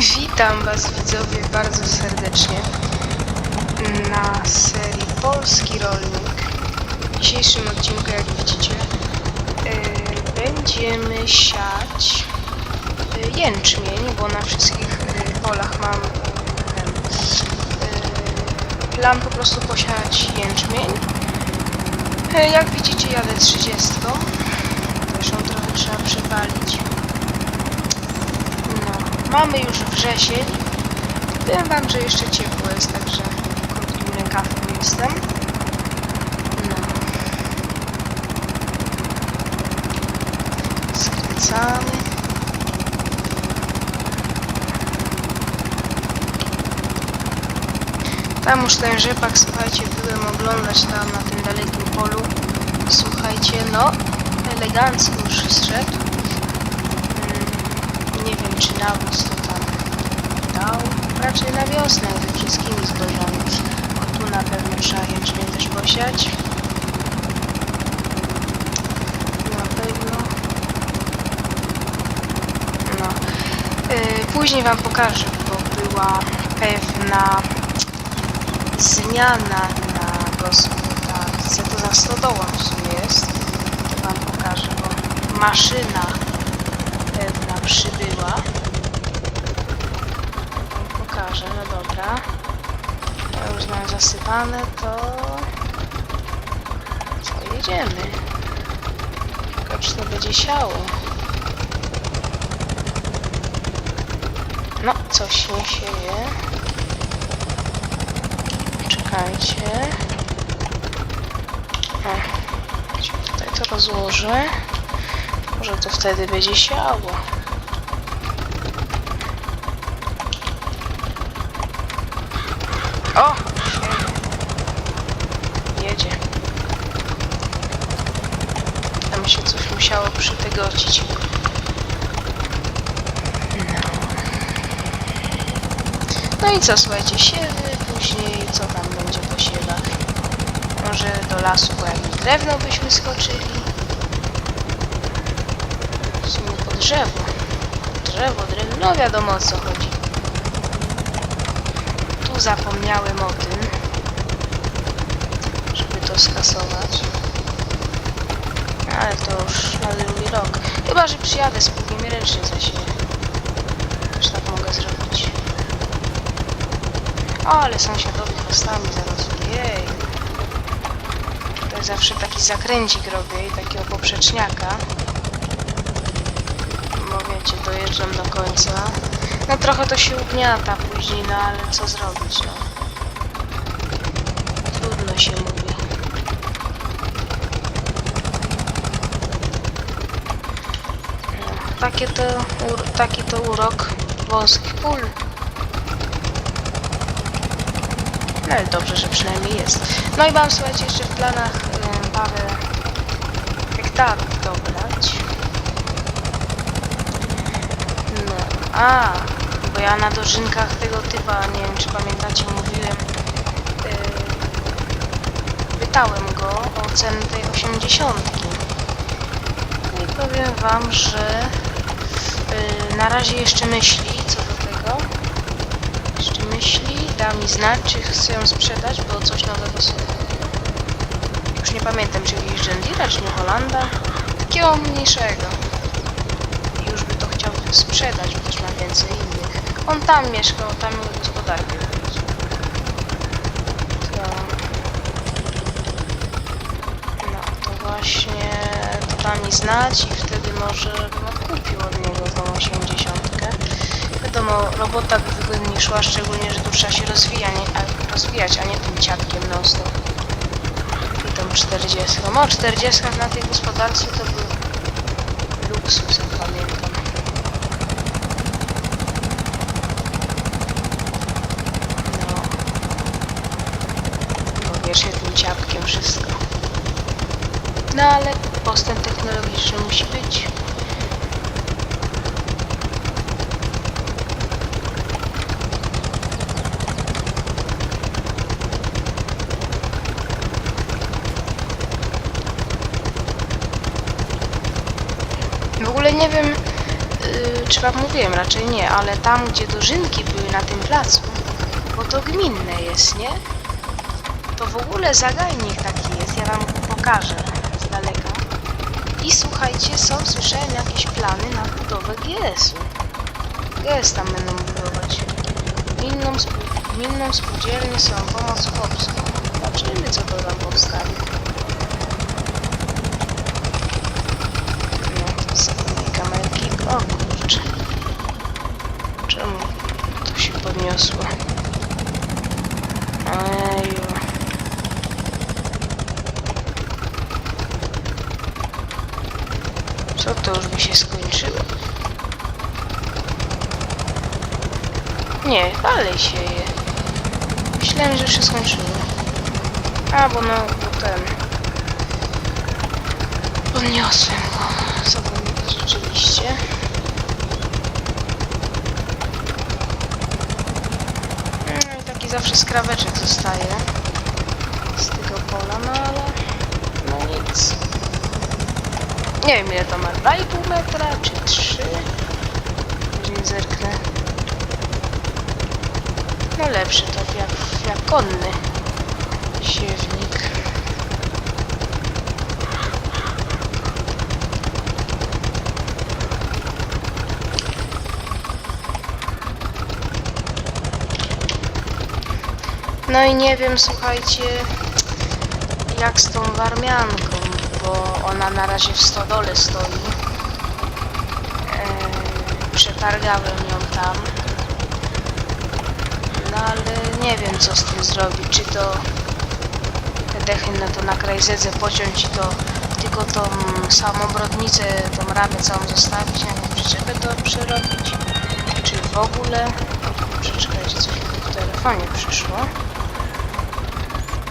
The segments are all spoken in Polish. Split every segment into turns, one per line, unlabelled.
Witam Was widzowie bardzo serdecznie na serii Polski Rolnik. W dzisiejszym odcinku, jak widzicie, yy, będziemy siać yy, jęczmień, bo na wszystkich yy, polach mam plan po prostu posiać jęczmień. Jak widzicie, jadę 30. Zresztą trochę trzeba przepalić. No, mamy już wrzesień. Powiem wam, że jeszcze ciepło jest, także krótkim rękawku jestem. No. Skręcamy. Tam już ten rzepak, słuchajcie, byłem oglądać tam na tym dalekim polu. Słuchajcie, no, elegancko już zszedł. Czy nawóz to tam dał. Raczej na wiosnę ze wszystkimi zbożami. O, tu na pewno trzeba jęczmień też posiać. Na pewno. No. Yy, później wam pokażę, bo była pewna zmiana na gospodarce. To za stodołą w sumie jest. To wam pokażę, bo maszyna przybyła. Wam pokażę, no dobra. Ja już mam zasypane, to... Co, jedziemy. Tylko czy to będzie siało? No, coś nie sieje. Czekajcie. O, tutaj to rozłożę. Może to wtedy będzie siało. O! Jedzie. Tam się coś musiało przytegocić. No. No i co, słuchajcie, siewy, później co tam będzie po siewach? Może do lasu po jakieś drewno byśmy skoczyli? W sumie po drzewo. Drzewo, drewno, no wiadomo o co chodzi. Zapomniałem o tym, żeby to skasować. Ale to już na drugi rok. Chyba, że przyjadę z pługiem ręcznie zasieję. Też tak mogę zrobić. O, ale sąsiadowi chwastami zaraz. Jej. To zawsze taki zakręcik robię i takiego poprzeczniaka. Bo wiecie, dojeżdżam do końca. No trochę to się ugniata później, no ale co zrobić, no. Trudno się mówi. No, takie to, taki to urok wąskich pól. No ale dobrze, że przynajmniej jest. No i mam, słuchajcie, jeszcze w planach y, parę hektarów dobrać. No, a, bo ja na dożynkach tego typa, nie wiem czy pamiętacie, mówiłem, yy, pytałem go o cenę tej 80. I powiem wam, że yy, na razie jeszcze myśli co do tego. Jeszcze myśli, da mi znać, czy chcę ją sprzedać, bo coś nowego sobie... Już nie pamiętam, czy jakiś Deere, czy New Hollanda. Takiego mniejszego. I już by to chciał sprzedać, bo też ma więcej innych. On tam mieszkał, tam gospodarkę. To... No, to właśnie to da mi znać i wtedy może bym odkupił od niego tą 80. Wiadomo, robota by wygodniej szła, szczególnie, że tu trzeba się rozwijać, a nie tym ciapkiem non. I tą 40. No 40 na tej gospodarce to był luksus, jak pamiętam. No. Bo wiecznie tym ciapkiem wszystko. No ale postęp technologiczny musi być. W ogóle nie wiem, yy, czy wam mówiłem, raczej nie, ale tam, gdzie dożynki były na tym placu, bo to gminne jest, nie? To w ogóle zagajnik taki jest, ja wam pokażę daleka. I słuchajcie, są, słyszałem jakieś plany na budowę GS-u. GS tam będą budować. Gminną, spół- gminną spółdzielnię są pomoc chłopską. Zobaczymy, co to tam powstanie. No, to są moje kamerki. O kurczę. Czemu to się podniosło? Eju. Co to już by się skończyło? Nie, dalej się je. Myślałem, że się skończyło. A, bo no, bo ten... Podniosłem go. Zapomniałem rzeczywiście. No i taki zawsze skraweczek zostaje z tego pola, no ale no nic. Nie wiem ile to ma, 2,5 metra czy 3. Później zerknę. No lepszy to jak, jak konny siewnik. No i nie wiem, słuchajcie, jak z tą warmianką, bo ona na razie w stodole stoi. Eee, przetargałem ją tam. Ale nie wiem, co z tym zrobić. Czy to te dechy na to na kraj zedzę pociąć i to tylko tą samą brodnicę, tą ramę całą zostawić, na nią przyczepę to przerobić. Czy w ogóle... Przeczekajcie, coś mi w telefonie przyszło.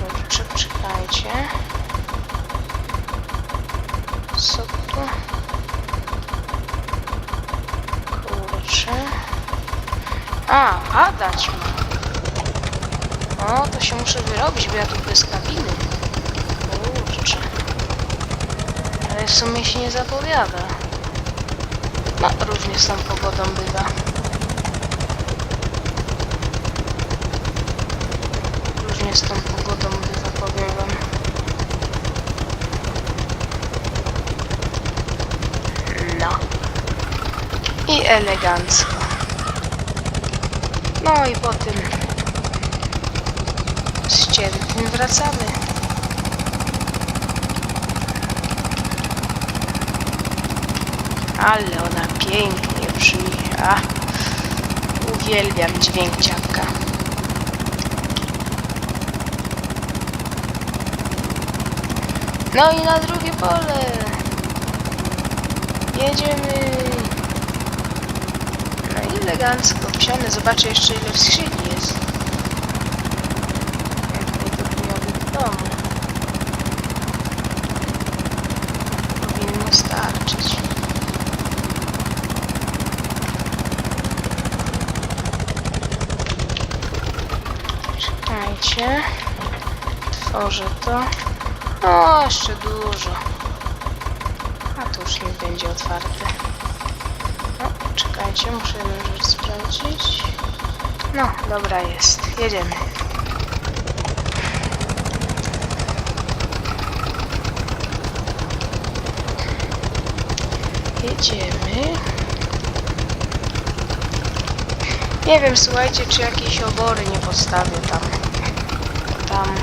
Dobrze, czekajcie. Co tu? Kurczę. A, padać ma. O, to się muszę wyrobić, bo ja tu bez kabiny. Kurczę. Ale w sumie się nie zapowiada. No, różnie z tą pogodą bywa. Różnie z tą pogodą bywa, powiem wam. No. I elegancko. No i po tym ściętym wracamy. Ale ona pięknie brzmi. A, uwielbiam dźwięk ciapka. No i na drugie pole. Jedziemy. No i elegancko psiane. Zobaczę jeszcze ile w skrzyni jest. Jak mi to tu miał być w domu. Powinno starczyć. Czekajcie. Tworzę to. O, jeszcze dużo. A to już nie będzie otwarte. No, czekajcie, muszę jedną rzecz sprawdzić. No, dobra jest. Jedziemy. Jedziemy. Nie wiem, słuchajcie, czy jakieś obory nie postawię tam. Tam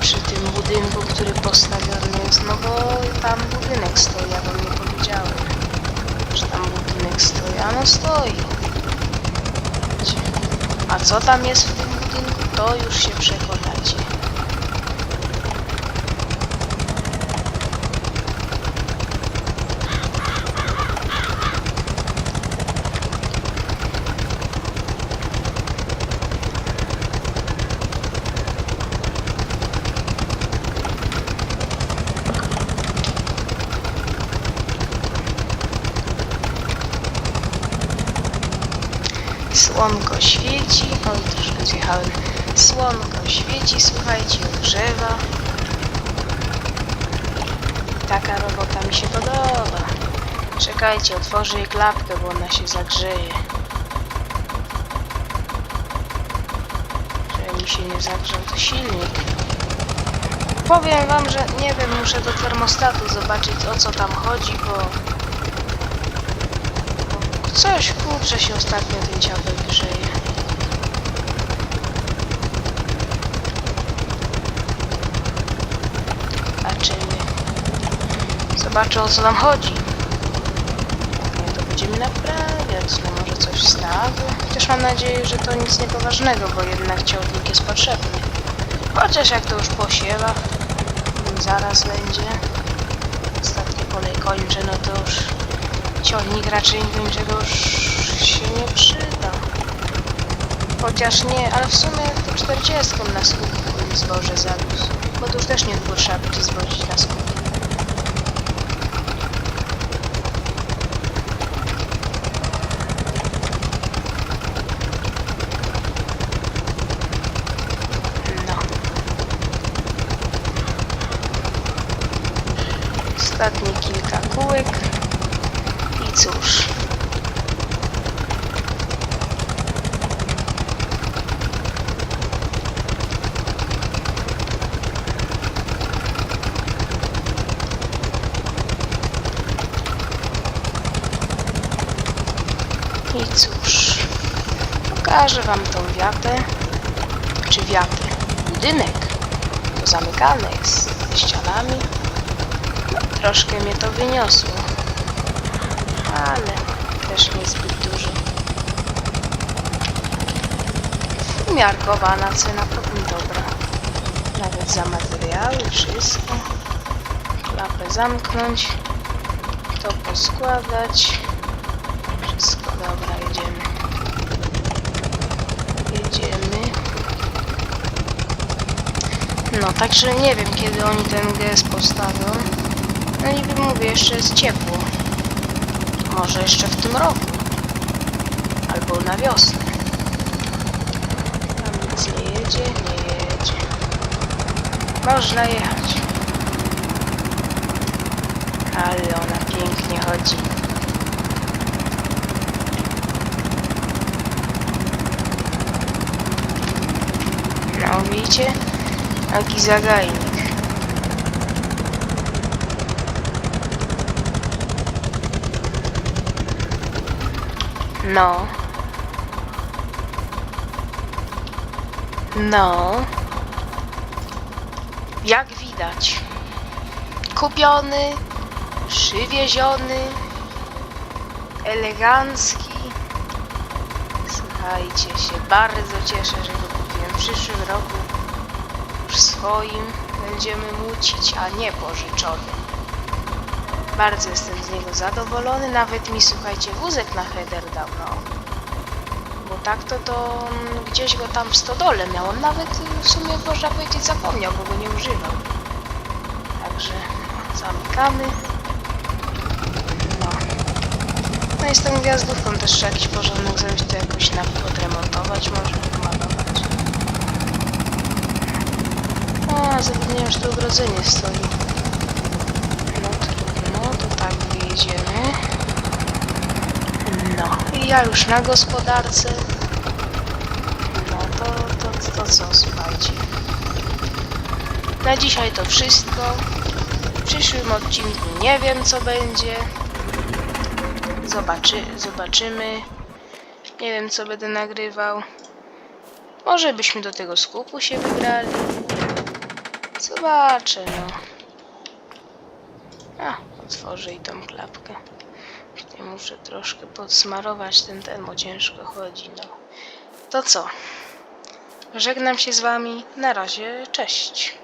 przy tym budynku, który postawiony jest, no bo tam budynek stoi, ja wam nie powiedziałem, że tam budynek stoi, a no stoi. A co tam jest w tym budynku, to już się przekonacie. Słonko świeci. Oj, troszkę zjechałem. Słonko świeci, słuchajcie, grzewa. Taka robota mi się podoba. Czekajcie, otworzę jej klapkę, bo ona się zagrzeje. Żeby mi się nie zagrzał to silnik. Powiem wam, że nie wiem, muszę do termostatu zobaczyć o co tam chodzi, bo... coś kurczę się ostatnio ten ciapek grzeje. Zobaczymy. Zobaczę o co nam chodzi. No to będziemy naprawiać, no może coś wstawię. Chociaż mam nadzieję, że to nic niepoważnego, bo jednak ciągnik jest potrzebny. Chociaż jak to już posiewa, zaraz będzie. Ostatnie pole kończę, no to już ciągnik raczej do niczego już się nie przyda. Chociaż nie, ale w sumie to 40 na skup zboże zawiózł. Bo to już też niedługo trzeba będzie zwozić na skup. No. Ostatnie kilka kółek. I cóż. I cóż. Pokażę wam tą wiatę. Czy wiatę? Budynek. To zamykane jest ścianami. No, troszkę mnie to wyniosło. Ale też niezbyt dużo. Umiarkowana cena, powiem dobra. Nawet za materiały, wszystko. Klapę zamknąć. To poskładać. Wszystko dobra, jedziemy. Jedziemy. No, także nie wiem kiedy oni ten gest postawią. No niby mówię, jeszcze jest ciepło. Może jeszcze w tym roku. Albo na wiosnę. Tam nic nie jedzie, nie jedzie. Można jechać. Ale ona pięknie chodzi. No widzicie? Jaki zagajnik. No. No. Jak widać. Kupiony, przywieziony, elegancki. Słuchajcie się, bardzo cieszę, że go kupiłem. W przyszłym roku już swoim będziemy mucić, a nie pożyczonym. Bardzo jestem z niego zadowolony. Nawet mi, słuchajcie, wózek na header dał, no. Bo tak to to mm, gdzieś go tam w stodole miał. On nawet y, w sumie można powiedzieć zapomniał, bo go nie używał. Także zamykamy. No. No i z tą gwiazdówką też trzeba jakiś porządek zrobić, to jakoś na odremontować może, pomalować. O, zapomniałem, że to ogrodzenie stoi. No trudno, to wyjedziemy. No, i ja już na gospodarce. No to, to, to co, słuchajcie. Na dzisiaj to wszystko. W przyszłym odcinku nie wiem co będzie. Zobaczy, zobaczymy. Nie wiem co będę nagrywał. Może byśmy do tego skupu się wybrali. Zobaczę, no. A, otworzę i tą klapkę. Tutaj muszę troszkę podsmarować ten ten, bo ciężko chodzi, no. To co? Żegnam się z wami. Na razie, cześć.